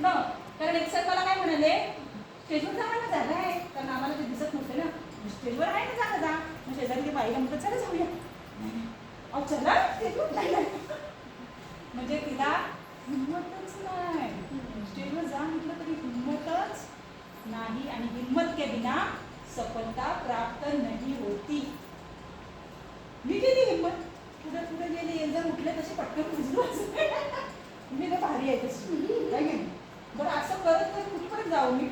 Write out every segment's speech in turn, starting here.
म्हटलं कारण एक सर मला काय म्हणाले? स्टेजवर जावा ना जागा आहे. कारण आम्हाला ते दिसत नव्हते ना. स्टेजवर आहे ना जागा जा. मग शेजारी ते बाईला म्हटलं चला जाऊया. अहो चला. स्टेजवर जायला म्हणजे तिला हिंमतच नाही. स्टेजवर जा म्हटलं तरी हिंमतच नाही आणि हिंमत के बिना सफलता प्राप्त नाही होती. मी केली हिंमत. पुढे पुढे गेली जण उठले तसे पटकन बुजलो मी तर भारी आहे तशी? बरं असं करत तर कुठपर्यंत जाऊ मी?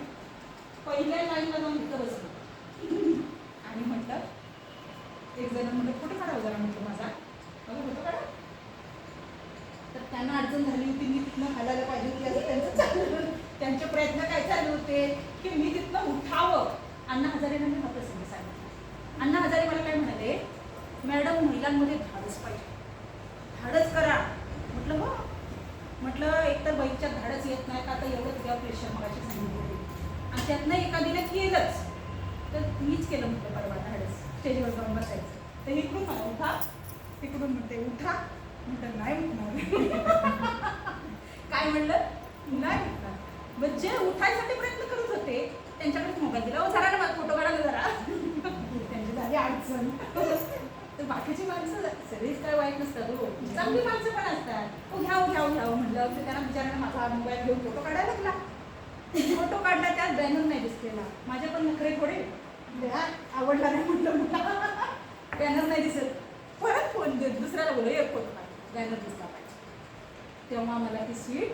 पहिल्या लाईनला जाऊन तिथं बसलो. आणि म्हटलं एक जण म्हटलं फोटो काढा जरा म्हटलं माझा. माझा फोटो काढा. तर त्यांना अडचण झाली होती मी तिथनं हालायला पाहिजे होती असं त्यांचं चाललं त्यांचे प्रयत्न काय चालू होते? की मी तिथनं उठावं. अण्णा हजारेंना मी हा प्रसंग सांगितला. अण्णा हजारे मला काय म्हणाले? मॅडम महिलांमध्ये धाडस पाहिजे धाडस करा म्हटलं हो म्हटलं एकतर बाईकच्या धाडच येत नाही का आता एवढंच घ्या प्रेशर मगाशी सांगितलं आणि त्यातनं एखादीने केलंच. तर मीच केलं म्हटलं परवा धाडस. स्टेजवर जाऊन बसायचं. तर इकडून मला उठा. तिकडून म्हणते उठा. म्हटलं नाही उठणार. काय म्हणलं? नाही उठणार. मग जे उठायसाठी प्रयत्न करत होते त्यांच्याकडे मोबाईल दिला. जरा ना फोटो काढायला जरा. त्यांची झाली अडचण. तर बाकीची माणसं सगळीच काय वाईट नसतात हो. चांगली माणसं पण असतात. हो घ्याव घ्याव घ्याव म्हणलं. तर त्यांना बिचाराने माझा मोबाईल घेऊन फोटो काढायला लागला. फोटो काढला त्यात बॅनर नाही दिसलेला माझ्या पण नखरे थोडे. आवडला नाही म्हटलं मला. बॅनर नाही दिसत. परत फोन दे दुसऱ्याला बोलू एक फोटो काढ. बॅनर दिसला पाहिजे. तेव्हा मला ती सीट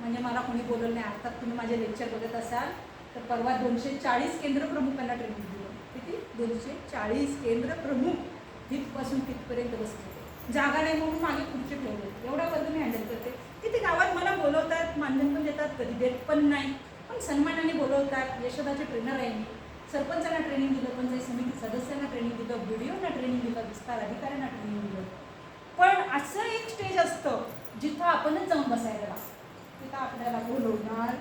म्हणजे मला कोणी बोलवलं नाही. आता तुम्ही माझे लेक्चर बघत असाल तर परवा दोनशे चाळीस केंद्र प्रमुखांना ट्रेनिंग दिलं. किती? दोनशे चाळीस केंद्र प्रमुख. तिथपासून तिथपर्यंत बसले जागा नाही म्हणून मागे खुर्ची ठेवले एवढा वर्ग मी हँडल करते. किती गावात मला बोलवतात मानधन पण देतात कधी देत पण नाही. पण सन्मानाने बोलवतात. यशोदाचे ट्रेनर आहे मी. सरपंचांना ट्रेनिंग दिलं पंचायत समिती सदस्यांना ट्रेनिंग दिलं बीडीओना ट्रेनिंग दिलं विस्तार अधिकाऱ्यांना ट्रेनिंग दिलं. पण असं एक स्टेज असतं जिथं आपणच जाऊन बसायला लागतो. तिथं आपल्याला बोलवणार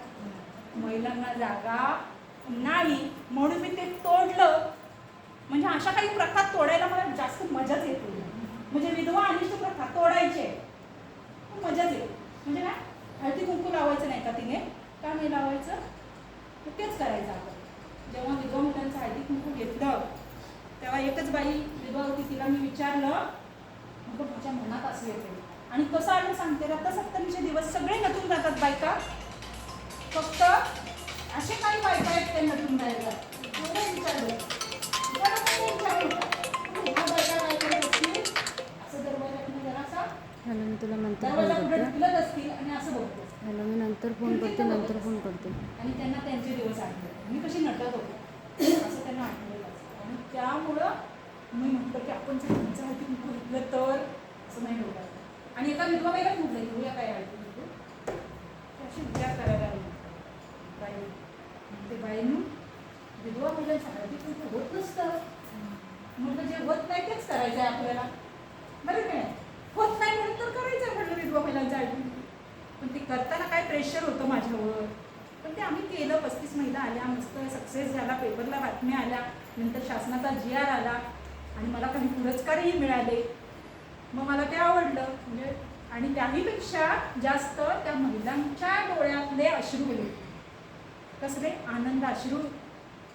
महिलांना जागा नाही म्हणून मी ते तोडलं. म्हणजे अशा काही प्रथा तोडायला मला जास्त मजाच येते म्हणजे विधवा अनिष्ट प्रथा तोडायचे. मजाच येते. म्हणजे काय? हळदी कुंकू लावायचं नाही का तिने? का नाही लावायचं? तेच करायचं आपण. जेव्हा विधवा मुलांचं हळदी कुंकू घेतलं तेव्हा एकच बाई विधवा होती तिला मी विचारलं मग माझ्या मनात असं येते आणि कसं आलं सांगते रत्ता सप्तमीचे दिवस सगळे नटून जातात बायका. फक्त असे काही बायका आहेत ते नटून जायला. एवढं विचारलं. हॅलो मी तुला नंतर फोन करते. हॅलो मी नंतर फोन करते नंतर फोन करते. आणि त्यांना त्यांचे दिवस आठवले. मी कशी नटत होते. असं त्यांना आठवलेलं असतं आणि त्यामुळं मी म्हटलं की आपण जर तुमचं हळदी कुंकू घेतलं तर असं नाही होणार. आणि एका विधवा बाईला म्हटलं घेऊया काय ते असे विचार करायला लागले बाई ते बाईनं विधवा मुलांचं हळदी कुंकू होत नसतं म्हटलं जे होत नाही तेच करायचं आहे आपल्याला. बरं काय होत नाही म्हणून तर करायचं आहे म्हटलं विधवा महिलांचं हळदी पण ते करताना काय प्रेशर होतं माझ्यावर? पण ते आम्ही केलं पस्तीस महिला आल्या मस्त सक्सेस झाला पेपरला बातम्या आल्या नंतर शासनाचा जी आर आला आणि मला काही पुरस्कारही मिळाले. मग मला ते आवडलं. म्हणजे आणि त्याहीपेक्षा जास्त त्या महिलांच्या डोळ्यातले अश्रू गेले. कसले? आनंद अश्रू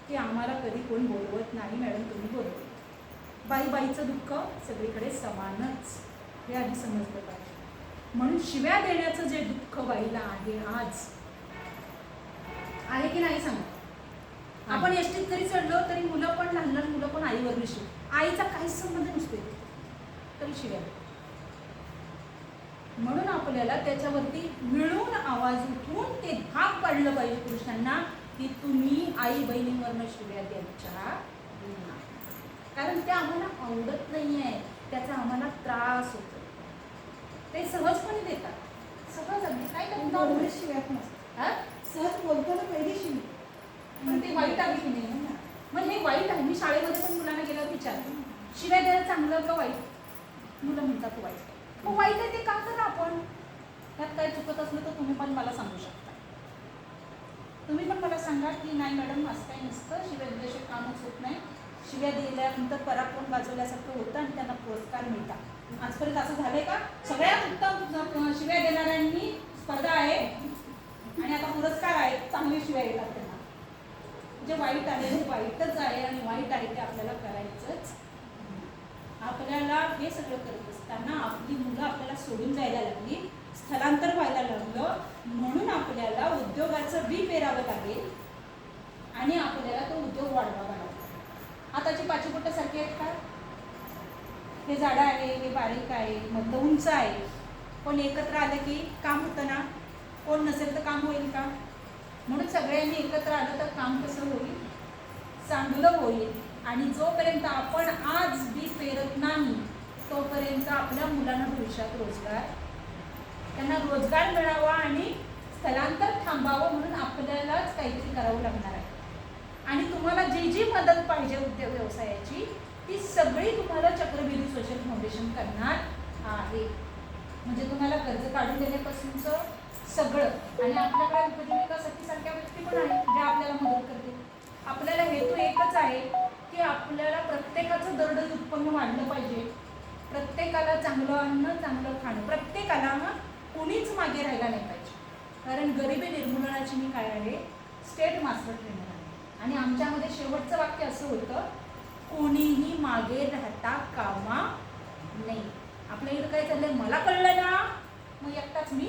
की आम्हाला कधी कोण बोलवत नाही मॅडम तुम्ही बोलवत बाई बाईचं दुःख सगळीकडे समानच हे आधी समजलं पाहिजे. म्हणून शिव्या देण्याचं जे दुःख बाईला आहे आज आहे की नाही सांगा? आपण एसटीत जरी चढलो तरी मुलं पण लहान लहान मुलं पण आईवर विषयी. आईचा काहीच संबंध नसतो. तरी शिव्या म्हणून आपल्याला त्याच्यावरती मिळून आवाज उठून ते भाग पाडलं पाहिजे पुरुषांना की तुम्ही आई बहिणींवरनं शिव्या द्यायच्या. कारण ते आम्हाला आवडत नाही आहे त्याचा आम्हाला त्रास होतो. ते सहजपणे देतात? सहज अगदी काय. हा? सहज बोलताना पहिली शिवी. पण ते वाईट आहे की नाही? ना मग हे वाईट आहे. मी शाळेमध्ये पण मुलांना गेल्यावर विचारते शिवाय द्यायला चांगलं का वाईट? मुलं म्हणतात वाईट. मग वाईट आहे ते का करा आपण? त्यात काय चुकत असलं तर तुम्ही पण मला सांगू शकता. तुम्ही पण मला सांगा की नाही मॅडम असं काही नसतं. शिव्या कामच होत नाही. शिव्या दिल्यानंतर पराक्रम गाजवल्यासारखं होतं आणि त्यांना पुरस्कार मिळतात. आजपर्यंत असं झालंय का? सगळ्यात उत्तम शिव्या देणाऱ्यांनी स्पर्धा आहे आणि आता पुरस्कार आहे. चांगली शिवाय येतात त्यांना. जे वाईट आहे ते वाईटच आहे आणि वाईट आहे ते आपल्याला करायचंच. आपल्याला हे सगळं करत असताना आपली मुलं आपल्याला सोडून जायला लागली स्थलांतर व्हायला लागलं. म्हणून आपल्याला उद्योगाचं बी पेरावं लागेल आणि आपल्याला तो उद्योग वाढवावा लागेल आताची सारखी आहेत का? हे झाडं आहे हे बारीक आहे मधलं उंच आहे. कोण एकत्र आलं की काम होतं ना? कोण नसेल तर काम होईल का? म्हणून सगळ्यांनी एकत्र आलं तर काम कसं होईल? चांगलं होईल. आणि जोपर्यंत आपण आज बी पेरत नाही तोपर्यंत आपल्या मुलांना भविष्यात रोजगार त्यांना रोजगार मिळावा आणि स्थलांतर थांबावं म्हणून आपल्यालाच काहीतरी करावं लागणार आहे. आणि तुम्हाला जी जी मदत पाहिजे उद्योग व्यवसायाची ती सगळी तुम्हाला चक्रबिंदू सोशल फाउंडेशन करणार आहे. म्हणजे तुम्हाला कर्ज काढून देण्यापासूनचं सगळं. आणि आपल्याकडे उपजीविकासाठी सारख्या व्यक्ती पण आहेत ज्या आपल्याला मदत करतील. आपल्याला हेतू एकच आहे की आपल्याला प्रत्येकाचं दरडोई उत्पन्न वाढलं पाहिजे. प्रत्येकाला चांगलं अन्न चांगलं खाणं प्रत्येकाला ना कुणीच मागे राहायला नाही पाहिजे. कारण गरिबी निर्मूलनाची मी काय आहे? स्टेट मास्टर ट्रेनर आहे. आणि आमच्यामध्ये शेवटचं वाक्य असं होतं कोणीही मागे राहता कामा नाही आपल्या इकडं काय चाललंय? मला कळलं ना. मग एकटाच मी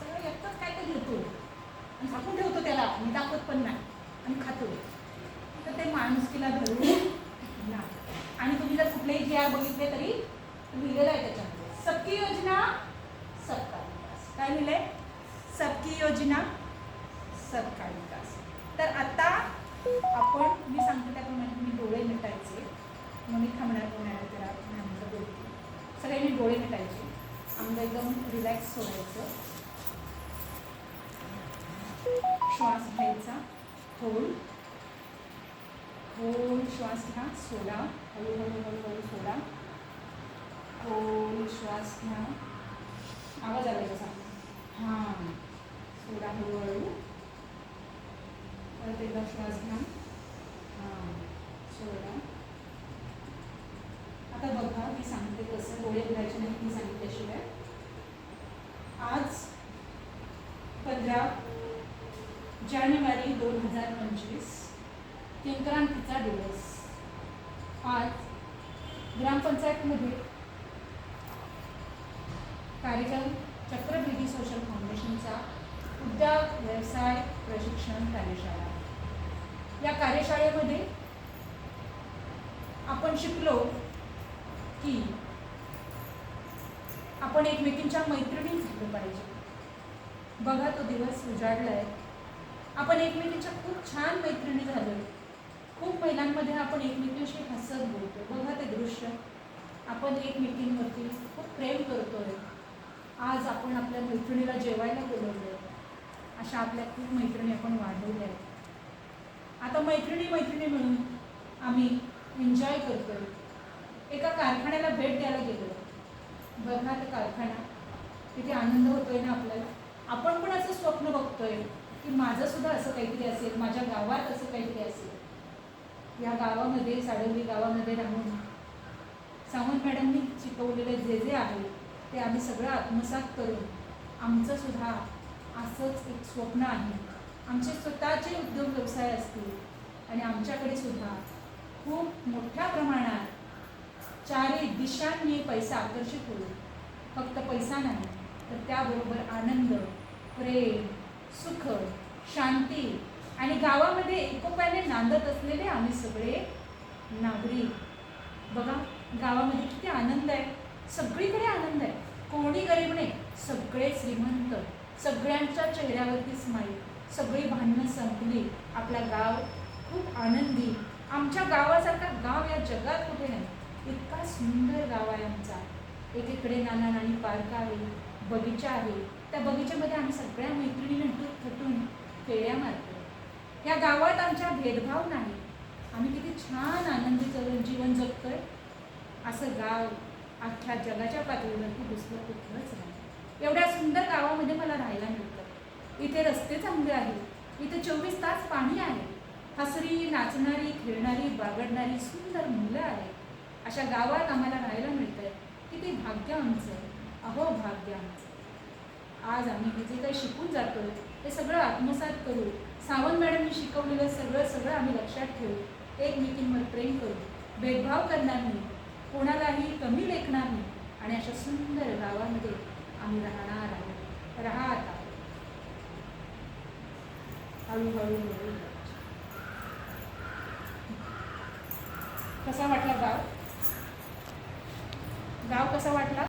सगळं एकटाच काय तर घेतो आणि झाकून ठेवतो त्याला. मी दाखवत पण नाही. आणि खातो. तर ते माणुसकीला धरून नाही आणि तुम्ही जर कुठलेही जे बघितले तरी लिहिलेलं आहे त्याच्यामध्ये. सबकी योजना सबका विकास. काय लिहिलंय? सबकी योजना सबका विकास. तर आता आपण मी सांगते त्याप्रमाणे म्हणजे तुम्ही डोळे मिटायचे. मग मी थांबणार बोलणार जरा नंतर बोलते. सगळ्यांनी डोळे मिटायचे. आमचं एकदम रिलॅक्स सोडायचं. श्वास घ्यायचा. खोल. खोल श्वास घ्या. सोडा. हळूहळू हळूहळू सोडा. खोल श्वास घ्या. आवाज आला कसा हां. सोडा हळूहळू. परत एकदा श्वास घ्या. हां सोडा. आता बघा मी सांगते कसं डोळे उघडायचे नाही मी सांगितल्याशिवाय. आज पंधरा जानेवारी दोन हजार पंचवीस संक्रांतीचा दिवस. आज ग्रामपंचायतमध्ये कार्यक्रम चक्रभेदी सोशल फाउंडेशनचा उद्या व्यवसाय प्रशिक्षण कार्यशाळा. शाळेमध्ये आपण शिकलो की आपण एकमेकींच्या मैत्रिणी झालं पाहिजे. बघा तो दिवस उजाडलाय. आपण एकमेकींच्या खूप छान मैत्रिणी झालोय. खूप महिलांमध्ये आपण एकमेकींशी हसत बोलतो बघा ते दृश्य. आपण एकमेकींवरती खूप प्रेम करतोय. आज आपण आपल्या मैत्रिणीला जेवायला बोलवलं अशा आपल्या खूप मैत्रिणी आपण वाढवल्या आहेत आता मैत्रिणी मैत्रिणी म्हणून आम्ही एन्जॉय करतोय. एका कारखान्याला भेट द्यायला गेलो बघा ते कारखाना किती आनंद होतोय ना आपल्याला. आपण पण असं स्वप्न बघतोय की माझं सुद्धा असं काहीतरी असेल माझ्या गावात असं काहीतरी असेल. या गावामध्ये साडवली गावामध्ये राहून सावंत मॅडमनी शिकवलेले जे जे आहे ते आम्ही सगळं आत्मसात करून आमचं सुद्धा असंच एक स्वप्न आहे. आमचे स्वतःचे उद्योग आणि आमच्याकडे सुद्धा खूप मोठ्या प्रमाणात चारही दिशांनी पैसा आकर्षित होईल. फक्त पैसा नाही तर त्याबरोबर आनंद प्रेम सुख शांती आणि गावामध्ये एकोप्याने नांदत असलेले आम्ही सगळे नागरिक. बघा गावामध्ये किती आनंद आहे. सगळीकडे आनंद आहे. कोणी गरीब नाही सगळे श्रीमंत. सगळ्यांच्या चेहऱ्यावरती स्माईल सगळी भांडणं संपली. आपला गाव खूप आनंदी. आमच्या गावासारखा गाव या जगात कुठे नाही. इतका सुंदर गाव आहे आमचा. एकीकडे नाना नानी पार्क आहे बगीचा आहे. त्या बगीच्यामध्ये आम्ही सगळ्या मैत्रिणी नटून थटून फेऱ्या मारतो. या गावात आमच्या भेदभाव नाही. आम्ही किती छान आनंदी जगन जीवन जगतोय. असं गाव अख्ख्या जगाच्या पातळीवरती दुसरं कुठलंच नाही. एवढ्या सुंदर गावामध्ये मला राहायला मिळतं. इथे रस्ते चांगले आहेत. इथे चोवीस तास पाणी आहे. हसरी नाचणारी खेळणारी बागडणारी सुंदर मुलं आहेत. अशा गावात आम्हाला राहायला मिळतंय. किती भाग्य आमचं अहो भाग्य आमचं आज आम्ही हे जे काही शिकून जातो ते सगळं आत्मसात करू सावंत मॅडमनी शिकवलेलं सगळं सगळं आम्ही लक्षात ठेवू एकमेकींवर प्रेम करू भेदभाव करणार नाही कोणालाही कमी लेखणार नाही आणि अशा सुंदर गावामध्ये आम्ही राहणार आहोत. राहत आहोत. हळूहळू. कसा वाटला गाव? गाव कसा वाटला?